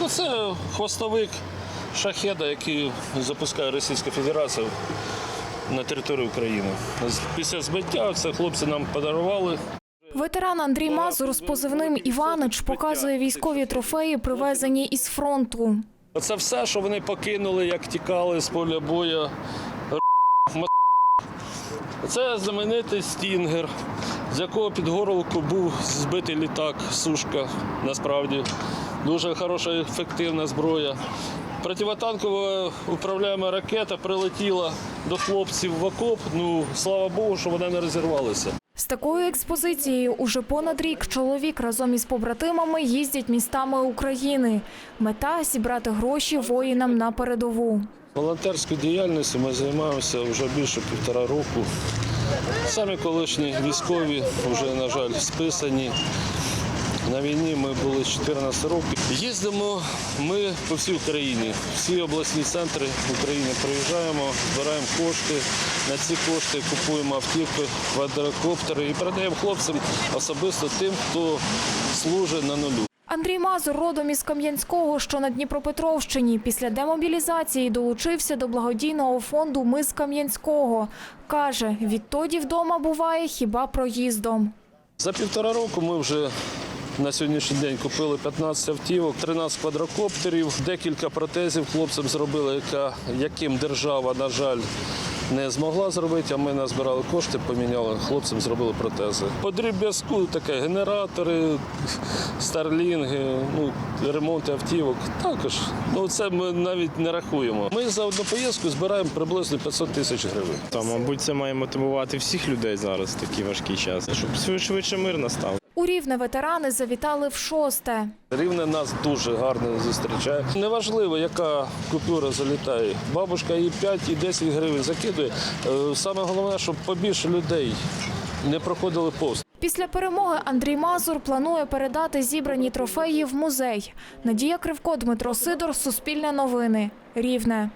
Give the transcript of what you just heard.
Ну, це хвостовик шахеда, який запускає Російська Федерація на територію України. Після збиття це хлопці нам подарували. Ветеран Андрій Мазур з позивним Іванич показує військові трофеї, привезені із фронту. Це все, що вони покинули, як тікали з поля бою. Це знаменитий стінгер, з якого під горловку був збитий літак, сушка. Насправді дуже хороша ефективна зброя. Противотанкова управляєма ракета прилетіла до хлопців в окоп. Ну слава Богу, що вона не розірвалася. З такою експозицією уже понад рік чоловік разом із побратимами їздять містами України. Мета зібрати гроші воїнам на передову. Волонтерською діяльністю ми займаємося вже більше півтора року. Самі колишні військові вже, на жаль, списані. На війні ми були 14 років. Їздимо ми по всій Україні. Всі обласні центри України приїжджаємо, збираємо кошти. На ці кошти купуємо автівки, квадрокоптери і передаємо хлопцям особисто тим, хто служить на нулю. Андрій Мазур родом із Кам'янського, що на Дніпропетровщині. Після демобілізації долучився до благодійного фонду Ми з Кам'янського. Каже, відтоді вдома буває хіба проїздом. За півтора року ми вже на сьогоднішній день купили 15 автівок, 13 квадрокоптерів, декілька протезів хлопцям зробили, яка, яким держава, на жаль, не змогла зробити, а ми назбирали кошти, поміняли, хлопцям зробили протези. По дріб'язку таке генератори, старлінги, ну, ремонти автівок. Також. Ну, це ми навіть не рахуємо. Ми за одну поїздку збираємо приблизно 500 тисяч гривень. Та, мабуть, це має мотивувати всіх людей зараз в такий важкий час, щоб швидше мир настав. У Рівне ветерани завітали в шосте. Рівне нас дуже гарно зустрічає. Неважливо, яка купюра залітає. Бабушка і 5, і 10 гривень закидує. Е, Саме головне, щоб побільше людей не проходили повз. Після перемоги Андрій Мазур планує передати зібрані трофеї в музей. Надія Кривко, Дмитро Сидор, Суспільне новини. Рівне.